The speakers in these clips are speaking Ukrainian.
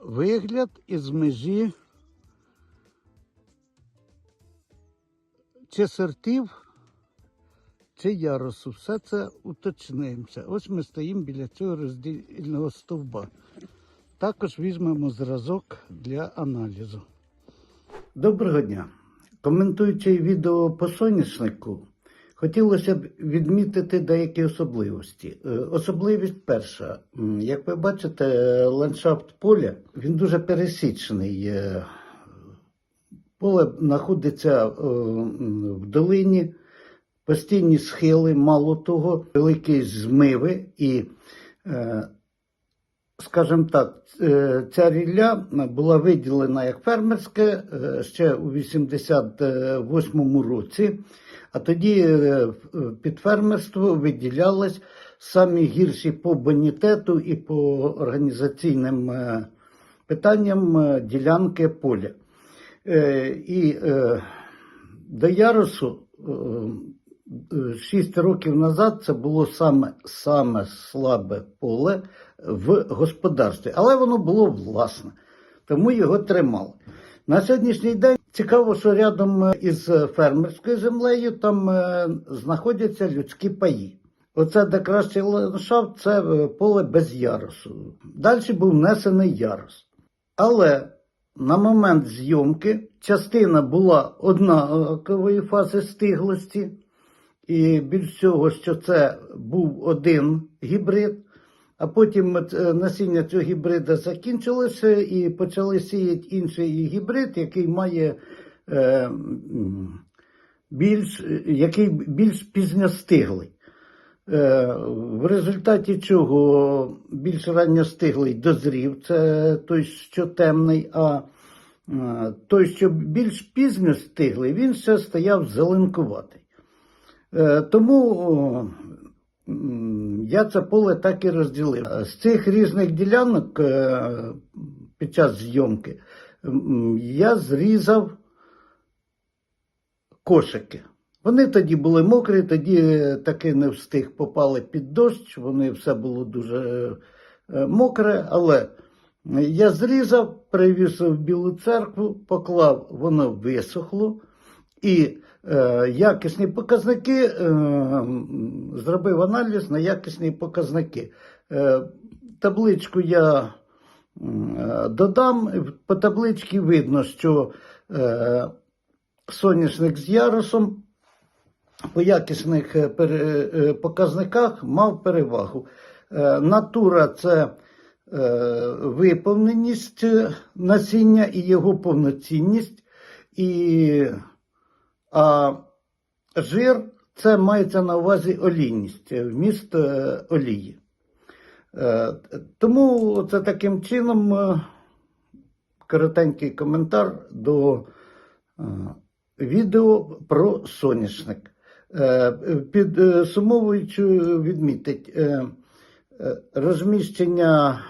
вигляд із межі чи сортів, чи ярусу. Все це уточнимося. Ось ми стоїмо біля цього роздільного стовба. Також візьмемо зразок для аналізу. Доброго дня. Коментуючи відео по соняшнику, хотілося б відмітити деякі особливості. Е, Особливість перша. Як ви бачите, ландшафт поля він дуже пересічений. Е, Поле знаходиться е, в долині, постійні схили, мало того, великі змиви і скажімо так, е, ця рілля була виділена як фермерське ще у 88-му році, а тоді е, під фермерство виділялись самі гірші по бонітету і по організаційним е, питанням ділянки поля. І до ярусу 6 років назад це було саме, саме слабе поле в господарстві, але воно було власне, тому його тримали. На сьогоднішній день цікаво, що рядом е, із фермерською землею там е, знаходяться людські паї. Оце де кращий ландшафт, це е, поле без ярусу. Далі був внесений ярус. Але на момент зйомки частина була однакової фази стиглості, і більш всього, що це був один гібрид, а потім е, насіння цього гібрида закінчилося і почали сіяти інший гібрид, який має е, більш, який більш пізньостиглий. Е, В результаті чого більш ранньостиглий дозрів, це той, що темний, а е, той, що більш пізньо стиглий, він ще стояв зеленкуватий. Е, Тому я це поле так і розділив. З цих різних ділянок е, під час зйомки я зрізав кошики. Вони тоді були мокрі, тоді е, таки не встиг попали під дощ, вони все було дуже е, мокре, але я зрізав, привіз в Білу церкву, поклав, воно висохло. І е, якісні показники, е, зробив аналіз на якісні показники. Е, табличку я додам. По табличці видно, що соняшник з ярусом по якісних показниках мав перевагу. Натура це виповненість насіння і його повноцінність. І, а жир це мається на увазі олійність, е, вміст е, олії. Е, Тому це таким чином коротенький коментар до відео про соняшник. Підсумовуючи, відмітить розміщення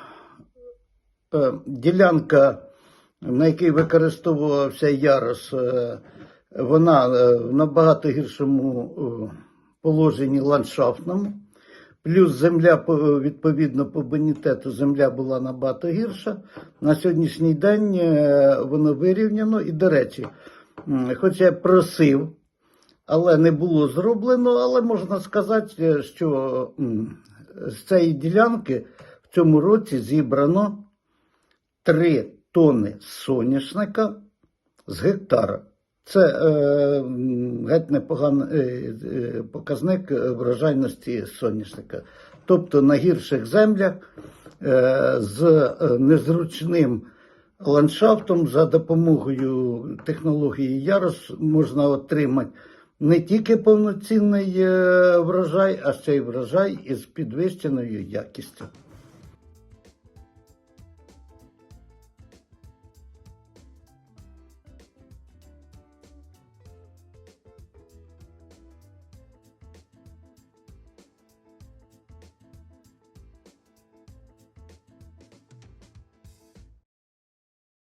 ділянка, на якій використовувався ярус, вона е, в набагато гіршому е, положенні ландшафтному. Плюс земля, відповідно, по бонітету земля була набагато гірша. На сьогоднішній день е, воно вирівняно. І, до речі, м, хоч я просив, але не було зроблено, але можна сказати, е, що з цієї ділянки в цьому році зібрано 3 тони соняшника з гектара. Це е, геть непоганий е, е, показник е, врожайності соняшника. Тобто на гірших землях е, з незручним ландшафтом за допомогою технології ярус можна отримати не тільки повноцінний врожай, а ще й врожай із підвищеною якістю.